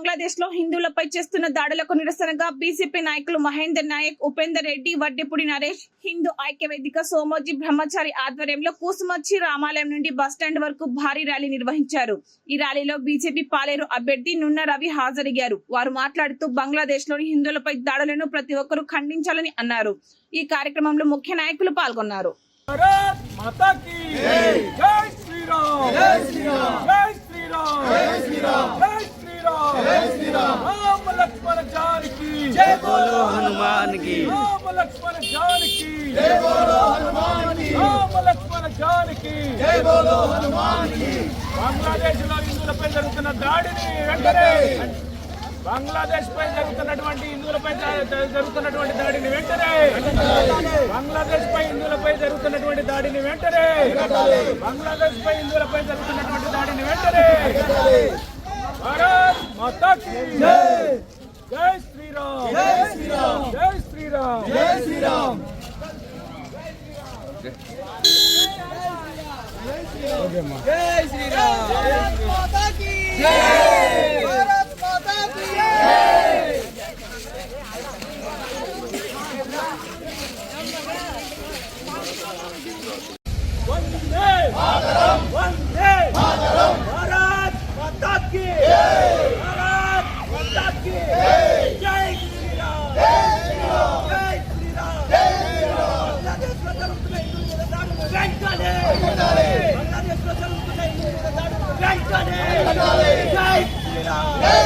బంగ్లాదేశ్లో హిందువులపై చేస్తున్న దాడులకు నిరసనగా బీజేపీ నాయకులు మహేందర్ నాయక్ ఉపేందర్ రెడ్డి వడ్డిపూడి నరేష్ హిందూ ఐక్య వేదిక సోమోజీ బ్రహ్మచారి ఆధ్వర్యంలో కూసుమచ్చి రామాలయం నుండి బస్టాండ్ వరకు భారీ ర్యాలీ నిర్వహించారు. ఈ ర్యాలీలో బీజేపీ పాలేరు అభ్యర్థి నున్న రవి హాజరయ్యారు. వారు మాట్లాడుతూ బంగ్లాదేశ్లోని హిందువులపై దాడులను ప్రతి ఒక్కరూ ఖండించాలని అన్నారు. ఈ కార్యక్రమంలో ముఖ్య నాయకులు పాల్గొన్నారు. बोलो హనుమాన్ की। బంగ్లాదేశ్లో జరుగుతున్న దాడిని బంగ్లాదేశ్ పై జరుగుతున్నటువంటి హిందువులపై జరుగుతున్నటువంటి దాడిని వెంటనే బంగ్లాదేశ్ పై హిందువులపై జరుగుతున్నటువంటి దాడిని వెంటనే బంగ్లాదేశ్ పై హిందువులపై జరుగుతున్నటువంటి దాడిని వెంటరే श्रीराम जय श्रीराम जय श्रीराम जय भारत माता की जय वंदे मातरम वंदे मातरम भारत माता की जय Hey!